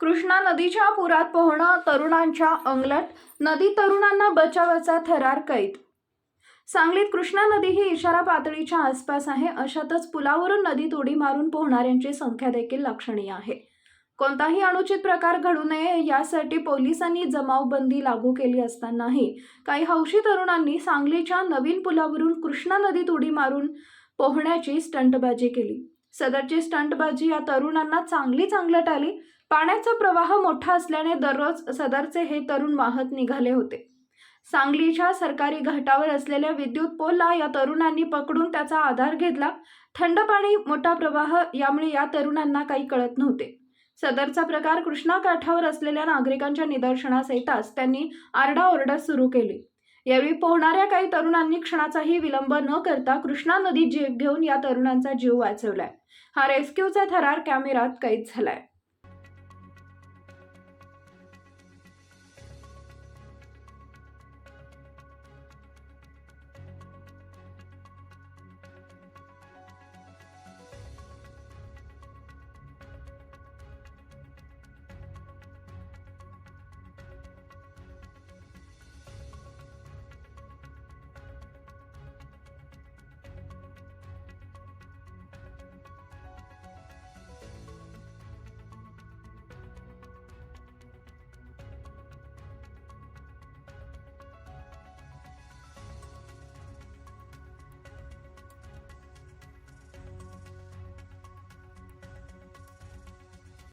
कृष्णा नदीच्या पुरात पोहणं तरुणांच्या अंगलट नदी तरुणांना बचावाचा थरार कैद. सांगलीत कृष्णा नदी ही इशारा पातळीच्या आसपास आहे अशातच पुलावरून नदीत उडी मारून पोहणाऱ्यांची संख्या देखील लक्षणीय आहे. कोणताही अनुचित प्रकार घडू नये यासाठी पोलिसांनी जमावबंदी लागू केली असतानाही काही हौशी तरुणांनी सांगलीच्या नवीन पुलावरून कृष्णा नदीत उडी मारून पोहण्याची स्टंटबाजी केली. सदरची स्टंटबाजी या तरुणांना चांगली चांगलट आली. पाण्याचा प्रवाह मोठा असल्याने दररोज सदरचे हे तरुण वाहत निघाले होते. सांगलीच्या सरकारी घाटावर असलेल्या विद्युत पोलला या तरुणांनी पकडून त्याचा आधार घेतला. थंड पाणी मोठा प्रवाह यामुळे या तरुणांना काही कळत नव्हते. सदरचा प्रकार कृष्णा काठावर असलेल्या नागरिकांच्या निदर्शनास येताच त्यांनी आरडाओरडा सुरू केली. यावेळी पोहणाऱ्या काही तरुणांनी क्षणाचाही विलंब न करता कृष्णा नदीत जीव घेऊन या तरुणांचा जीव वाचवलाय हा रेस्क्यूचा थरार कॅमेरात कैद झालाय.